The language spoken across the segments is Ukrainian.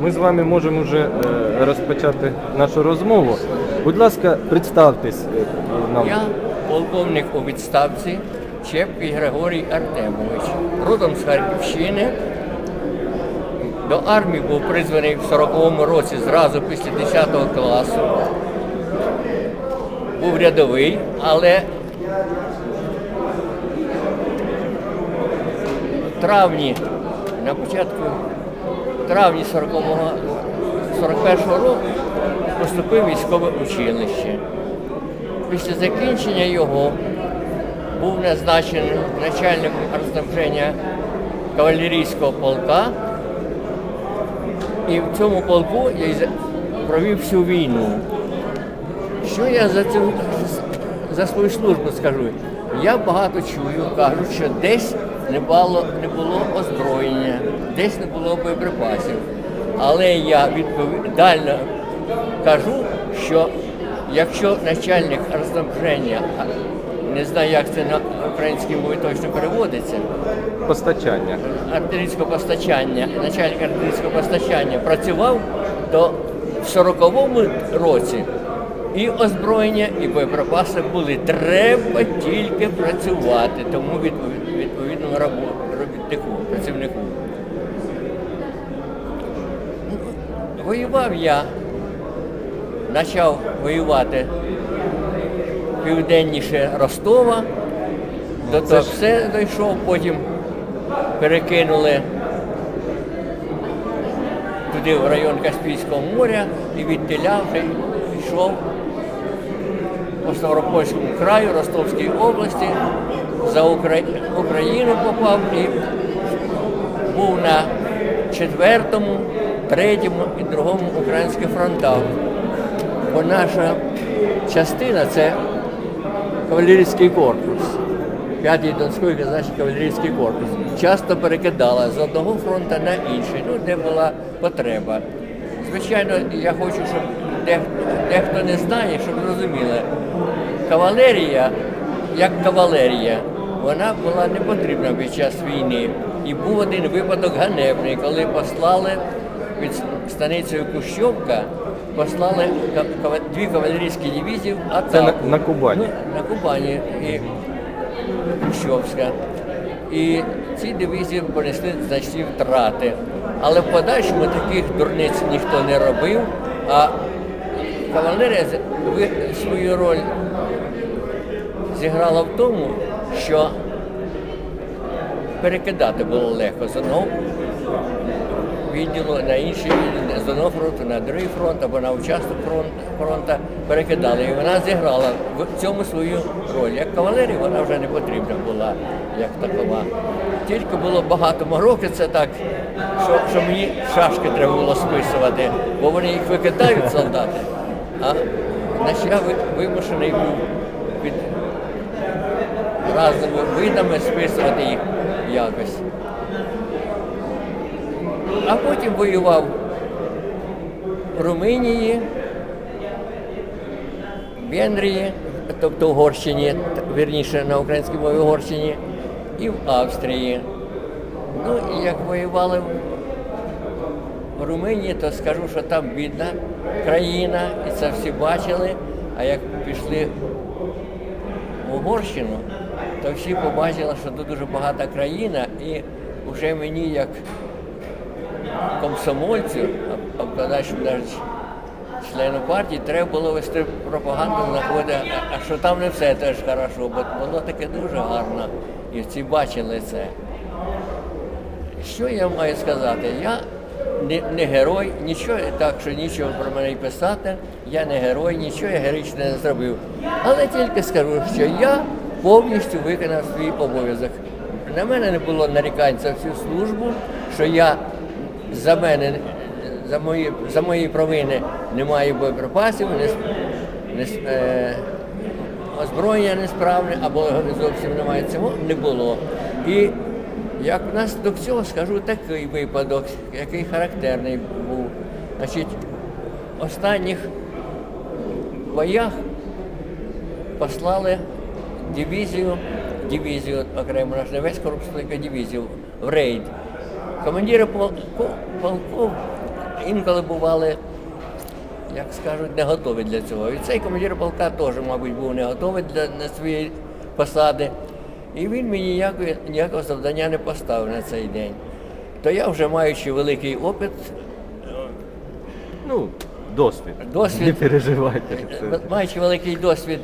Ми з вами можемо вже е, розпочати нашу розмову. Будь ласка, представтесь е, нам. Я полковник у відставці Чепкий Григорій Артемович, родом з Харківщини. До армії був призваний в 40-му році зразу після 10 класу. Був рядовий, але в травні, на початку травні 40-го 41-го року поступив в військове училище. Після закінчення його був назначений начальником артснабження кавалерійського полка. І в цьому полку я провів всю війну. Що я за цю за свою службу скажу? Я багато чую, кажуть, що десь не було, не було озброєння, десь не було боєприпасів. Але я відповідально кажу, що якщо начальник розснабження, не знаю, як це на українській мові точно переводиться, Постачання. артилерійського постачання, начальник артилерійського постачання працював, то в 40-му році і озброєння, і боєприпаси були. Треба тільки працювати, тому відповід- відповідному робітнику, працівнику. Воював я, почав воювати південніше Ростова, до того все дійшов, потім перекинули туди в район Каспійського моря і відтіля вже йшов по Ставропольському краю, Ростовській області, за Укра... Україну попав і був на четвертому, третьому і другому українських фронтах. Бо наша частина це кавалерійський корпус. П'ятий Донський казачий кавалерійський корпус. Часто перекидала з одного фронту на інший, ну, де була потреба. Звичайно, я хочу, щоб дехто не знає, щоб розуміли, кавалерія, як кавалерія, вона була не потрібна під час війни. І був один випадок ганебний, коли послали під станицею Кущовка, послали дві кавалерійські дивізії в атаку. Це на- на Кубані. Ну, на Кубані і Кущовська. І ці дивізії понесли значні втрати. Але в подальшому таких дурниць ніхто не робив, а кавалерія свою роль зіграла в тому, що перекидати було легко з одного відділу на інший відділ, з одного фронту на другий фронт або на участок фронту перекидали. І вона зіграла в цьому свою роль. Як кавалерія вона вже не потрібна була як такова. Тільки було багато мороки, це так, що, що мені шашки треба було списувати, бо вони їх викидають солдати. А значить, я вимушений був під разними видами списувати їх якось. А потім воював в Румунії, Венгрії, тобто в Угорщині, вірніше на українській мові Угорщині, і в Австрії. Ну і як воювали в Румунії, то скажу, що там бідна країна, і це всі бачили. А як пішли в Угорщину, то всі побачили, що тут дуже багата країна, і вже мені як комсомольцю, а подальшому навіть члену партії, треба було вести пропаганду знаходити, а- що там не все теж хорошо, бо було таке дуже гарно. І всі бачили це. Що я маю сказати? Я не, не герой, нічого так, що нічого про мене й писати. Я не герой, нічого я героїчне не зробив. Але тільки скажу, що я повністю виконав свій обов'язок. На мене не було нарікань за всю службу, що я за мене, за мої, за мої провини немає боєприпасів, не, не, е, озброєння несправне або зовсім немає цього, не було. І як внаслідок цього скажу такий випадок, який характерний був. Значить, в останніх боях послали дивізію, дивізію окремо наш весь корпус, дивізію в рейд. Командири полку, полку інколи бували, як скажуть, не готові для цього. І цей командир полка теж, мабуть, був не готовий для на свої посади. І він мені ніякого, ніякого завдання не поставив на цей день. То я вже маючи великий опит, Ну, досвід. Досвід. Не переживайте. Е, Маючи великий досвід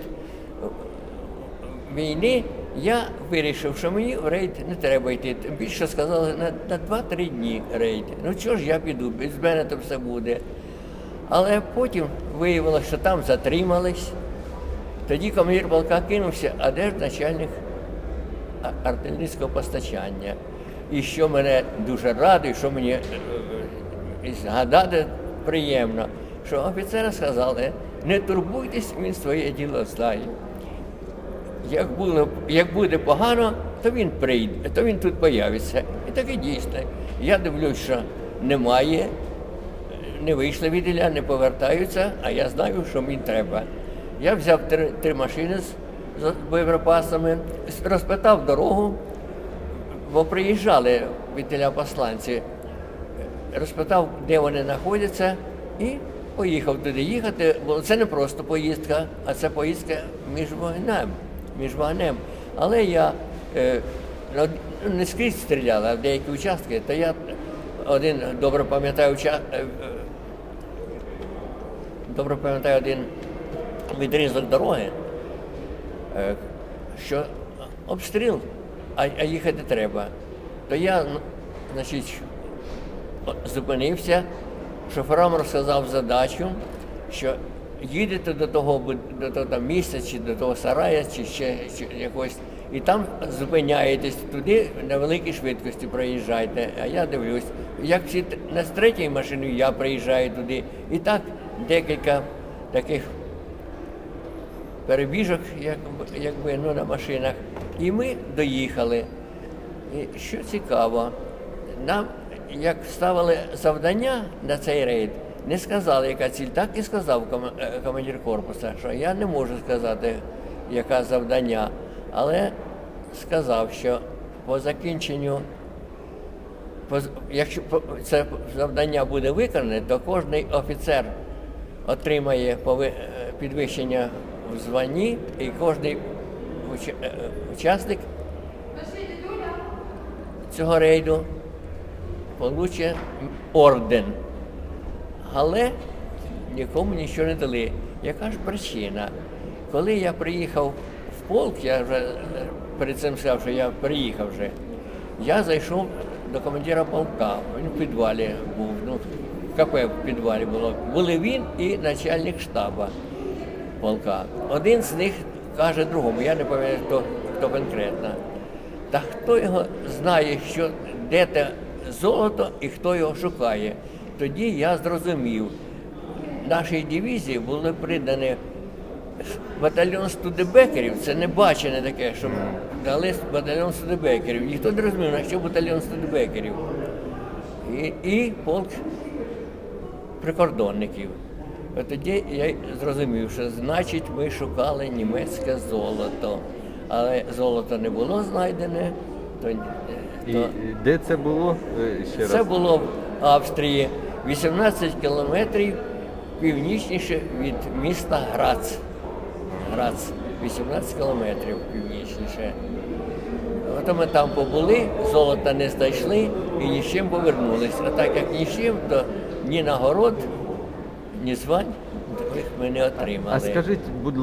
війни, я вирішив, що мені в рейд не треба йти. Тим більше сказали на, на 2-3 дні рейд. Ну чого ж я піду, без мене то все буде. Але потім виявилося, що там затримались. Тоді командир полка кинувся, а де ж начальник артилерійського постачання? І що мене дуже радує, що мені е, е, згадати приємно, що офіцери сказали, не турбуйтесь, він своє діло знає. Як, було, як буде погано, то він прийде, то він тут появиться. І так і дійсно. Я дивлюсь, що немає, не вийшли від Ілля, не повертаються, а я знаю, що мені треба. Я взяв три, три машини з, з боєприпасами, розпитав дорогу, бо приїжджали від Ілля посланці, розпитав, де вони знаходяться, і поїхав туди їхати. Бо це не просто поїздка, а це поїздка між вогнем. Між вогнем. Але я е, не скрізь стріляв, а в деякі участки, то я один добре пам'ятаю е, е, добре пам'ятаю один відрізок дороги, що обстріл, а, їхати треба. То я, значить, зупинився, шоферам розказав задачу, що їдете до того, до того місця, чи до того сарая, чи ще чи якось, і там зупиняєтесь туди на великій швидкості проїжджайте. А я дивлюсь, як всі на з третьої машини я приїжджаю туди. І так декілька таких перебіжок, якби, ну, на машинах. І ми доїхали. І що цікаво, нам як ставили завдання на цей рейд, не сказали, яка ціль, так і сказав е, командир корпусу, що я не можу сказати, яке завдання, але сказав, що по закінченню, по якщо це завдання буде виконане, то кожен офіцер отримає пови- е, підвищення в званні, і кожен уча- учасник цього рейду получить орден. Але нікому нічого не дали. Яка ж причина? Коли я приїхав в полк, я вже е, перед цим сказав, що я приїхав вже, я зайшов до командира полка. Він в підвалі був, ну, КП в підвалі було. Були він і начальник штабу полка. Один з них каже другому, я не пам'ятаю, хто, хто конкретно. Та хто його знає, що де те золото і хто його шукає. Тоді я зрозумів, нашій дивізії були придані батальйон студебекерів. Це не бачене таке, щоб дали батальйон студебекерів. Ніхто не розумів, на що батальйон студебекерів. І, і полк прикордонників. Тоді я зрозумів, що значить ми шукали німецьке золото. Але золото не було знайдене. То, е, І то де це було? Е, Ще це раз. було в Австрії 18 кілометрів північніше від міста Грац. Грац 18 кілометрів північніше. От ми там побули, золота не знайшли і ні з чим повернулися. А так як ні з чим, то ні нагород, ні звань таких ми не отримали. А скажіть, будь ласка.